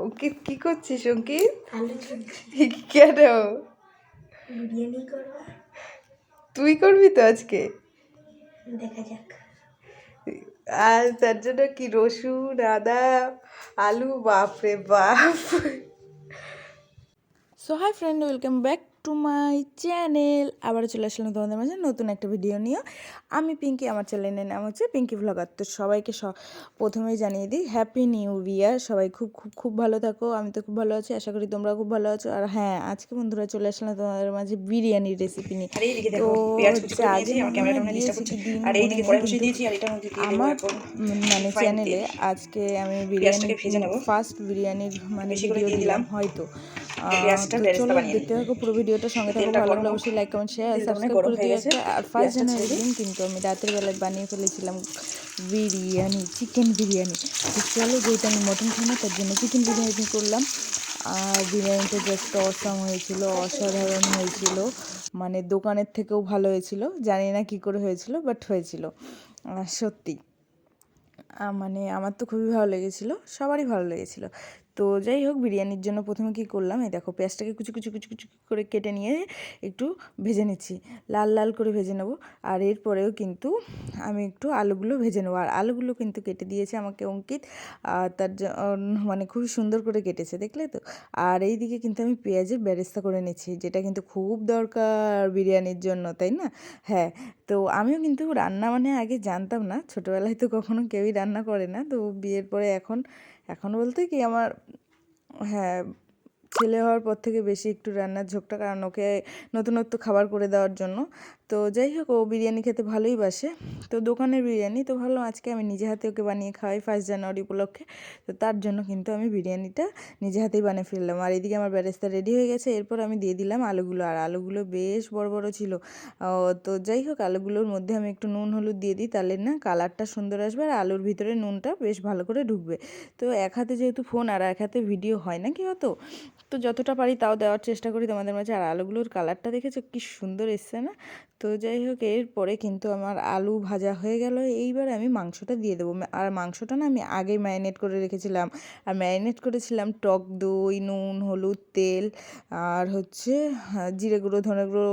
অঙ্কিত কি করছিস অঙ্কিত? কেন? তুই করবি তো আজকে? দেখা যাক। আর তার জন্য কি রসুন আদা আলু? বাপরে বাপ। So hi friend welcome back to my channel আবার চলে আসলাম তোমাদের মাঝে নতুন একটা ভিডিও নিয়ে আমি পিঙ্কি আমার চ্যানেলের নাম হচ্ছে পিঙ্কি ভ্লগার তো সবাইকে প্রথমেই জানিয়ে দিই হ্যাপি নিউ ইয়ার সবাই খুব খুব খুব ভালো থাকো। আমি তো খুব ভালো আছি আশা করি তোমরা খুব ভালো আছো। আর হ্যাঁ আজকে বন্ধুরা চলে আসলাম তোমাদের মাঝে বিরিয়ানির রেসিপি নিয়ে। তো আমার মনে চ্যানেলে আজকে আমি বিরিয়ানি। ফার্স্ট বিরিয়ানির মানে ভিডিও দিলাম। হয়তো। আহ, পেঁয়াজটা তো বেরেস্তা চলো বানিয়ে দেখতে থাকো পুরো ভিডিওটা সঙ্গে থাকো ভালো লাগলে অবশ্যই লাইক কমেন্ট শেয়ার সাবস্ক্রাইব করে দিও গেছে। একটা। আর ফার্স্ট জানুয়ারি দিন কিন্তু আমি রাতের বেলায় বানিয়ে ফেলেছিলাম বিরিয়ানি চিকেন বিরিয়ানি। চলো যেহেতু আমি মটন খাই না তার জন্য চিকেন বিরিয়ানি করলাম। আর বিরিয়ানিটা জাস্ট অসাম হয়েছিল অসাধারণ হয়েছিল। মানে দোকানের থেকেও ভালো হয়েছিল। জানি না কি করে হয়েছিল বাট হয়েছিল। সত্যি। মানে আমার তো খুবই ভালো লেগেছিলো সবারই ভালো লেগেছিলো। তো যাই হোক, বিরিয়ানির জন্য প্রথমে কি করলাম, এই দেখো পেঁয়াজটাকে কুচি কুচি কুচি কুচি করে কেটে নিয়ে একটু ভেজে নিচ্ছি। লাল লাল করে ভেজে নেব। আর এরপরেও কিন্তু আমি একটু আলুগুলো ভেজে নেব। আর আলুগুলো কিন্তু কেটে দিয়েছে আমাকে অঙ্কিত। আর তার মানে খুবই সুন্দর করে কেটেছে, দেখলে তো? আর এই দিকে কিন্তু আমি পেঁয়াজের বেরেস্তা করে নিচ্ছি, যেটা কিন্তু খুব দরকার বিরিয়ানির জন্য, তাই না? হ্যাঁ তো আমিও কিন্তু রান্না মানে আগে জানতাম না। ছোটোবেলায় তো কখনো কেউই রান্না করে না। তো বিয়ের পরে এখন এখন বলতে কি আমার হ্যাঁ ছেলে হওয়ার পর থেকে বেশি একটু রান্নার ঝোঁকটা, কারণ ওকে নতুনত্ব খাবার করে দেওয়ার জন্য। তো যাই হোক, ও বিরিয়ানি খেতে ভালোই বাসে। তো দোকানের বিরিয়ানি তো ভালো, আজকে আমি নিজে হাতে ওকে বানিয়ে খাওয়াই ফার্স্ট জানুয়ারি উপলক্ষে। তো তার জন্য কিন্তু আমি বিরিয়ানিটা নিজে হাতেই বানিয়ে ফেললাম। আর এদিকে আমার ব্যারেস্তা রেডি হয়ে গেছে, এরপর আমি দিয়ে দিলাম আলুগুলো। আর আলুগুলো বেশ বড় বড় ছিল। তো যাই হোক, আলুগুলোর মধ্যে আমি একটু নুন, হলুদ দিয়ে দিই, তাহলে না কালারটা সুন্দর আসবে। আর আলুর ভিতরে নুনটা বেশ ভালো করে ঢুকবে। তো এক হাতে যেহেতু ফোন আর এক হাতে ভিডিও হয় না কি হতো তো যতটা পারি তাও দেওয়ার চেষ্টা করি তোমাদের মাঝে। আর আলুগুলোর কালারটা দেখেছ? কি সুন্দর এসছে না? তো যাই হোক এরপরে কিন্তু আমার আলু ভাজা হয়ে গেল। এইবার আমি মাংসটা দিয়ে দেবো। আর মাংসটা না আমি আগেই ম্যারিনেট করে রেখেছিলাম। আর ম্যারিনেট করেছিলাম টক দই নুন হলুদ তেল আর হচ্ছে হ্যাঁ, জিরে গুঁড়ো ধনে গুঁড়ো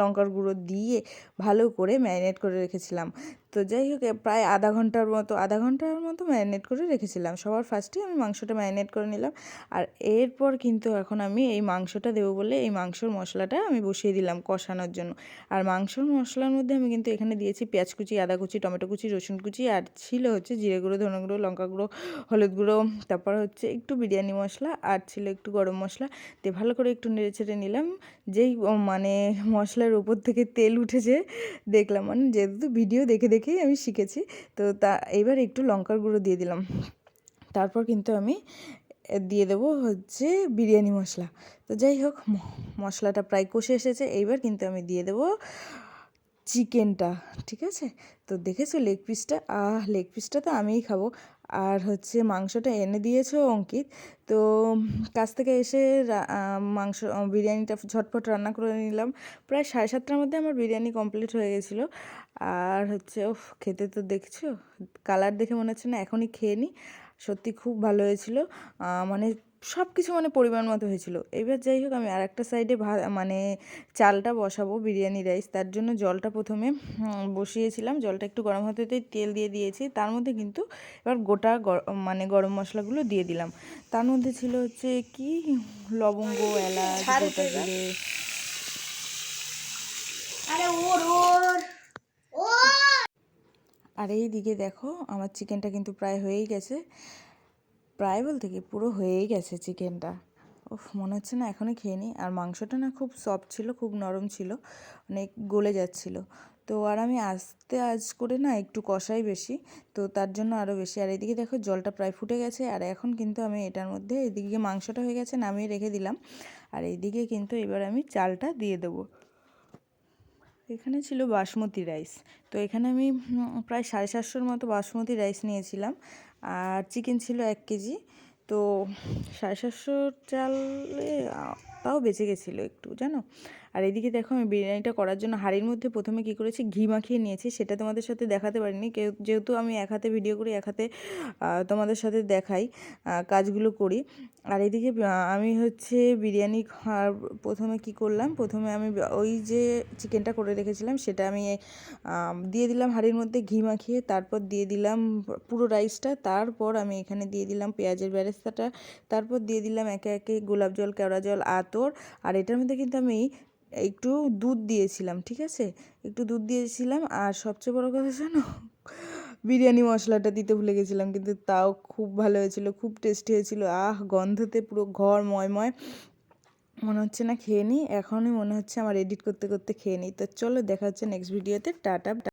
লঙ্কার গুঁড়ো দিয়ে ভালো করে ম্যারিনেট করে রেখেছিলাম। তো যাই হোক প্রায় আধা ঘণ্টার মতো, আধা ঘণ্টার মতো ম্যারিনেট করে রেখেছিলাম। সবার ফার্স্টে আমি মাংসটা ম্যারিনেট করে নিলাম। আর এরপর কিন্তু এখন আমি এই মাংসটা দেবো বলে এই মাংসর মশলাটা আমি বসিয়ে দিলাম কষানোর জন্য। আর মাংসর মশলার মধ্যে আমি কিন্তু এখানে দিয়েছি পেঁয়াজ কুচি, আদা কুচি, টমেটো কুচি, রসুন কুচি, আর ছিল হচ্ছে জিরে গুঁড়ো, ধনে গুঁড়ো, লঙ্কা গুঁড়ো, হলুদ গুঁড়ো, তারপর হচ্ছে একটু বিরিয়ানি মশলা, আর ছিল একটু গরম মশলা। দিয়ে ভালো করে একটু নেড়ে ছেড়ে নিলাম। যেই মানে মশলার উপর থেকে তেল উঠেছে, দেখলাম মানে যেহেতু ভিডিও দেখে দেখে দেখেই আমি শিখেছি। তো তা, এবার একটু লঙ্কার গুঁড়ো দিয়ে দিলাম। তারপর কিন্তু আমি দিয়ে দেবো হচ্ছে বিরিয়ানি মশলা। তো যাই হোক মশলাটা প্রায় কষে এসেছে। এইবার কিন্তু আমি দিয়ে দেবো চিকেনটা, ঠিক আছে? তো দেখেছ লেগ পিসটা আহ লেগ পিসটা তো আমিই খাব। আর হচ্ছে মাংসটা এনে দিয়েছ অঙ্কিত। তো কাছ থেকে এসে মাংস বিরিয়ানিটা ঝটপট রান্না করে নিলাম। প্রায় সাড়ে সাতটার মধ্যে আমার বিরিয়ানি কমপ্লিট হয়ে গেছিল। আর হচ্ছে ও খেতে তো দেখছ, কালার দেখে মনে হচ্ছে না, এখনই খেয়ে নিই সত্যি খুব ভালো হয়েছিল। মানে সব কিছু মানে পরিমাণ মতো হয়েছিল। এবার যাই হোক, আমি আর একটা সাইডে মানে চালটা বসাবো, বিরিয়ানি রাইস। তার জন্য জলটা প্রথমে বসিয়েছিলাম। জলটা একটু গরম হতে তেল দিয়ে দিয়েছি। তার মধ্যে কিন্তু এবার গোটা মানে গরম মশলাগুলো দিয়ে দিলাম। তার মধ্যে ছিল হচ্ছে কি? লবঙ্গ এলাচ গোটা জিরে। আরে ওর ওর আর এই দিকে দেখো আমার চিকেনটা কিন্তু প্রায় হয়েই গেছে। প্রায় বলতে কি পুরো হয়েই গেছে চিকেনটা। ওফ মনে হচ্ছে না এখনই খেয়ে নিই। আর মাংসটা না খুব সফট ছিল খুব নরম ছিল অনেক গলে যাচ্ছিল। তো আর আমি আস্তে, আজ করে না একটু কষাই বেশি। তো তার জন্য আরও বেশি। আর এদিকে দেখো জলটা প্রায় ফুটে গেছে। আর এখন কিন্তু আমি এটার মধ্যে এদিকে মাংসটা হয়ে গেছে নামিয়ে রেখে দিলাম। আর এইদিকে কিন্তু এবার আমি চালটা দিয়ে দেবো। এখানে ছিল বাসমতি রাইস। তো এখানে আমি প্রায় সাড়ে সাতশোর মতো বাসমতি রাইস নিয়েছিলাম। আর চিকেন ছিল এক কেজি। তো সাড়ে সাতশো চালে তাও বেঁচে গেছিল একটু, জানো? আর এদিকে দেখো আমি বিরিয়ানিটা করার জন্য হাঁড়ির মধ্যে প্রথমে কি করেছি ঘি মাখিয়ে নিয়েছি সেটা তোমাদের সাথে দেখাতে পারিনি। যেহেতু আমি এক হাতে ভিডিও করি এক হাতে তোমাদের সাথে দেখাই কাজগুলো করি। আর এদিকে আমি হচ্ছে বিরিয়ানি খাওয়ার প্রথমে কি করলাম প্রথমে আমি ওই যে চিকেনটা করে রেখেছিলাম সেটা আমি আম, দিয়ে দিলাম হাঁড়ির মধ্যে ঘি মাখিয়ে তারপর দিয়ে দিলাম পুরো রাইসটা তারপর আমি এখানে দিয়ে দিলাম পেঁয়াজের ব্যারেস্তাটা তারপর দিয়ে দিলাম একে একে গোলাপ জল কেওড়া জল আতর আর এটার মধ্যে কিন্তু আমি একটু দুধ দিয়েছিলাম, ঠিক আছে? একটু দুধ দিয়েছিলাম আর সবচেয়ে বড় কথা জানো? বিরিয়ানি মশলাটা দিতে ভুলে গেছিলাম, কিন্তু তাও খুব ভালো হয়েছিল, খুব টেস্টি হয়েছিল। আহ, গন্ধতে পুরো ঘর ময়ময়। মনে হচ্ছে না খেয়ে নিই এখনই মনে হচ্ছে আমার এডিট করতে করতে খেয়ে নিই তো চলো দেখা হচ্ছে নেক্সট ভিডিওতে টাটা।